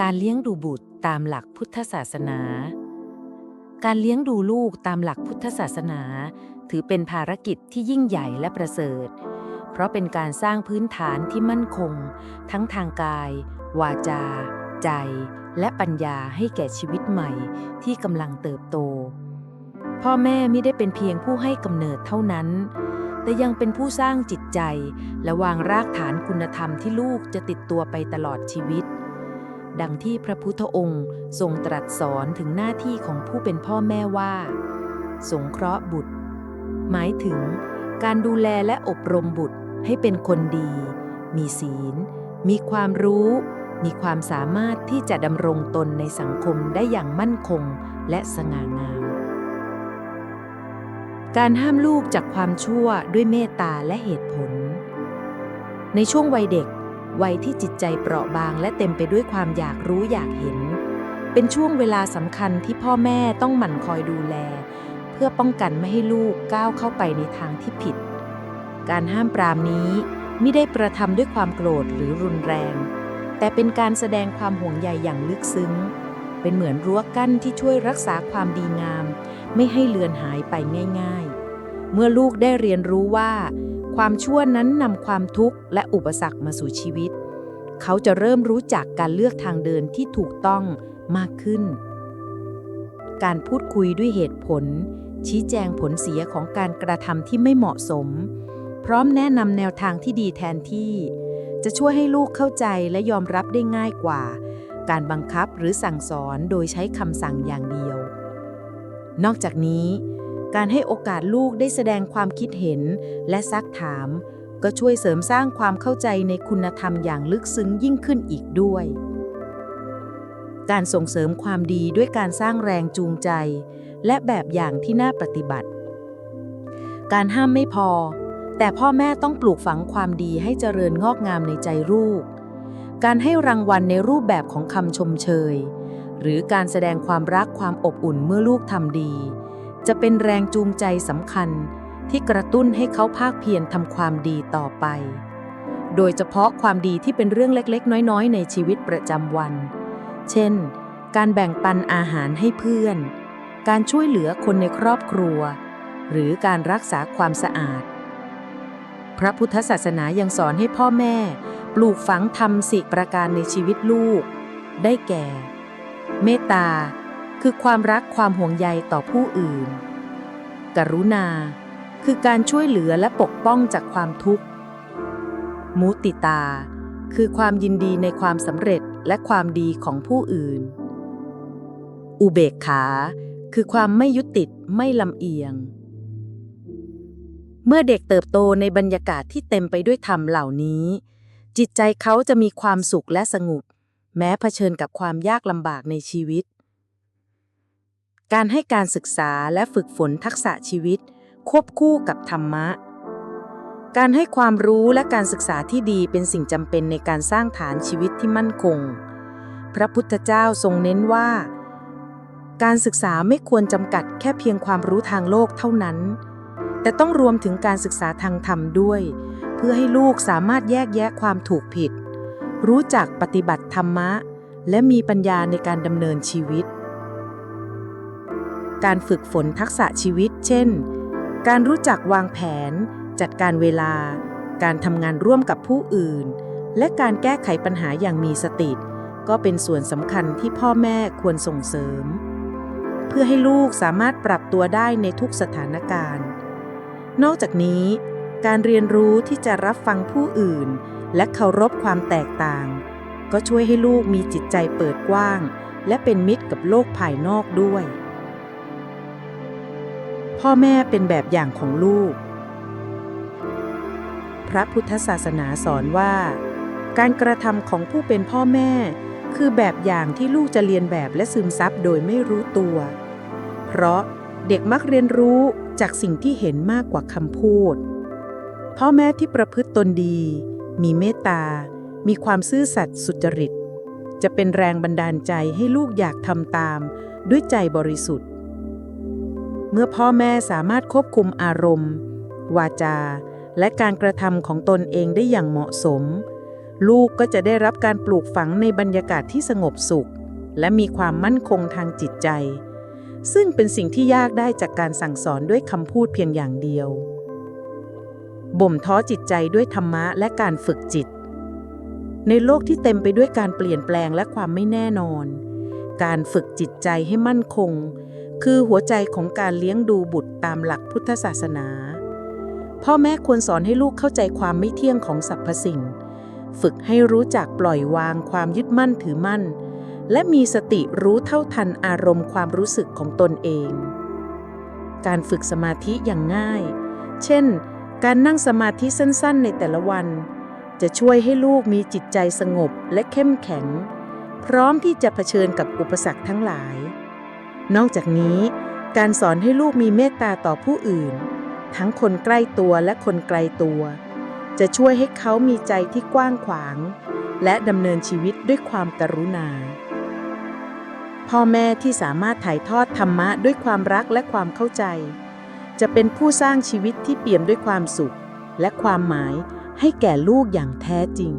การเลี้ยงดูบุตรตามหลักพุทธศาสนา การเลี้ยงดูลูกตามหลักพุทธศาสนา ถือเป็นภารกิจที่ยิ่งใหญ่และประเสริฐ เพราะเป็นการสร้างพื้นฐานที่มั่นคง ทั้งทางกาย วาจา ใจ และปัญญาให้แก่ชีวิตใหม่ที่กำลังเติบโต พ่อแม่ไม่ได้เป็นเพียงผู้ให้กำเนิดเท่านั้นแต่ยังเป็นผู้สร้างจิตใจ และวางรากฐานคุณธรรมที่ลูกจะติดตัวไปตลอดชีวิต ดังที่พระพุทธองค์ทรงตรัสสอนถึงหน้าที่ของผู้เป็นพ่อแม่ว่า สงเคราะห์บุตร หมายถึง การดูแลและอบรมบุตรให้เป็นคนดี มีศีล มีความรู้ มีความสามารถที่จะดำรงตนในสังคมได้อย่างมั่นคงและสง่างาม การห้ามลูกจากความชั่วด้วยเมตตาและเหตุผล ในช่วงวัยเด็ก วัยที่จิตใจเปราะบางและเต็มไปด้วยความอยากรู้อยากเห็น เป็นช่วงเวลาสำคัญที่พ่อแม่ต้องหมั่นคอยดูแล เพื่อป้องกันไม่ให้ลูกก้าวเข้าไปในทางที่ผิด การห้ามปรามนี้ไม่ได้กระทำด้วยความโกรธหรือรุนแรง แต่เป็นการแสดงความห่วงใยอย่างลึกซึ้ง เป็นเหมือนรั้วกั้นที่ช่วยรักษาความดีงาม ไม่ให้เลือนหายไปง่าย ๆ เมื่อลูกได้เรียนรู้ว่า ความชั่วนั้นนำความทุกข์และอุปสรรคมาสู่ชีวิต เขาจะเริ่มรู้จักการเลือกทางเดินที่ถูกต้องมากขึ้น การพูดคุยด้วยเหตุผล ชี้แจงผลเสียของการกระทำที่ไม่เหมาะสม พร้อมแนะนำแนวทางที่ดีแทนที่ จะช่วยให้ลูกเข้าใจและยอมรับได้ง่ายกว่า การบังคับหรือสั่งสอนโดยใช้คำสั่งอย่างเดียว นอกจากนี้ การให้โอกาสลูกได้แสดงความคิดเห็น และซักถาม ก็ช่วยเสริมสร้างความเข้าใจในคุณธรรมอย่างลึกซึ้งยิ่งขึ้นอีกด้วย การส่งเสริมความดีด้วยการสร้างแรงจูงใจ และแบบอย่างที่น่าปฏิบัติ การห้ามไม่พอ แต่พ่อแม่ต้องปลูกฝังความดีให้เจริญงอกงามในใจลูก การให้รางวัลในรูปแบบของคำชมเชย หรือการแสดงความรักความอบอุ่นเมื่อลูกทำดี จะเป็นแรงจูงใจสำคัญที่กระตุ้นให้เขาภาคเพียรทำความดีต่อไป โดยเฉพาะความดีที่เป็นเรื่องเล็กๆ น้อยๆ ในชีวิตประจำวัน เช่น การแบ่งปันอาหารให้เพื่อน การช่วยเหลือคนในครอบครัว หรือการรักษาความสะอาด พระพุทธศาสนายังสอนให้พ่อแม่ ปลูกฝังธรรมสิประการในชีวิตลูก ได้แก่ เมตตา คือความรักความห่วงใยต่อผู้อื่น กรุณา คือการช่วยเหลือและปกป้องจากความทุกข์ มุติตา คือความยินดีในความสำเร็จและความดีของผู้อื่น อุเบกขา คือความไม่ยุติดไม่ลำเอียง เมื่อเด็กเติบโตในบรรยากาศที่เต็มไปด้วยธรรมเหล่านี้ จิตใจเขาจะมีความสุขและสงบแม้เผชิญกับความยากลำบากในชีวิต การให้การศึกษาและฝึกฝนทักษะชีวิต ควบคู่กับธรรมะ การให้ความรู้และการศึกษาที่ดีเป็นสิ่งจำเป็นในการสร้างฐานชีวิตที่มั่นคง พระพุทธเจ้าทรงเน้นว่า การศึกษาไม่ควรจำกัดแค่เพียงความรู้ทางโลกเท่านั้น แต่ต้องรวมถึงการศึกษาทางธรรมด้วย เพื่อให้ลูกสามารถแยกแยะความถูกผิด รู้จักปฏิบัติธรรมะ และมีปัญญาในการดำเนินชีวิต การฝึกฝนทักษะชีวิต เช่น การรู้จักวางแผน จัดการเวลา การทำงานร่วมกับผู้อื่น และการแก้ไขปัญหาอย่างมีสติ ก็เป็นส่วนสำคัญที่พ่อแม่ควรส่งเสริม เพื่อให้ลูกสามารถปรับตัวได้ในทุกสถานการณ์ นอกจากนี้ การเรียนรู้ที่จะรับฟังผู้อื่น และเคารพความแตกต่าง ก็ช่วยให้ลูกมีจิตใจเปิดกว้าง และเป็นมิตรกับโลกภายนอกด้วย พ่อแม่เป็นแบบอย่างของลูก พระพุทธศาสนาสอนว่า การกระทำของผู้เป็นพ่อแม่ คือแบบอย่างที่ลูกจะเรียนแบบและซึมซับโดยไม่รู้ตัว เพราะเด็กมักเรียนรู้จากสิ่งที่เห็นมากกว่าคำพูด พ่อแม่ที่ประพฤติตนดี มีเมตตา มีความซื่อสัตย์สุจริต จะเป็นแรงบันดาลใจให้ลูกอยากทำตามด้วยใจบริสุทธิ์ เมื่อพ่อแม่สามารถควบคุมอารมณ์ วาจา และการกระทำของตนเองได้อย่างเหมาะสม ลูกก็จะได้รับการปลูกฝังในบรรยากาศที่สงบสุข และมีความมั่นคงทางจิตใจ ซึ่งเป็นสิ่งที่ยากได้จากการสั่งสอนด้วยคำพูดเพียงอย่างเดียว บ่มท้อจิตใจด้วยธรรมะและการฝึกจิต ในโลกที่เต็มไปด้วยการเปลี่ยนแปลงและความไม่แน่นอน การฝึกจิตใจให้มั่นคง คือหัวใจของการเลี้ยงดูบุตรตามหลักพุทธศาสนา พ่อแม่ควรสอนให้ลูกเข้าใจความไม่เที่ยงของสรรพสิ่ง ฝึกให้รู้จักปล่อยวางความยึดมั่นถือมั่น และมีสติรู้เท่าทันอารมณ์ความรู้สึกของตนเอง การฝึกสมาธิอย่างง่าย เช่น การนั่งสมาธิสั้นๆ ในแต่ละวัน จะช่วยให้ลูกมีจิตใจสงบและเข้มแข็ง พร้อมที่จะเผชิญกับอุปสรรคทั้งหลาย นอกจากนี้ การสอนให้ลูกมีเมตตาต่อผู้อื่น ทั้งคนใกล้ตัวและคนไกลตัว จะช่วยให้เขามีใจที่กว้างขวาง และดำเนินชีวิตด้วยความกรุณา พ่อแม่ที่สามารถถ่ายทอดธรรมะด้วยความรักและความเข้าใจ จะเป็นผู้สร้างชีวิตที่เปี่ยมด้วยความสุข และความหมายให้แก่ลูกอย่างแท้จริง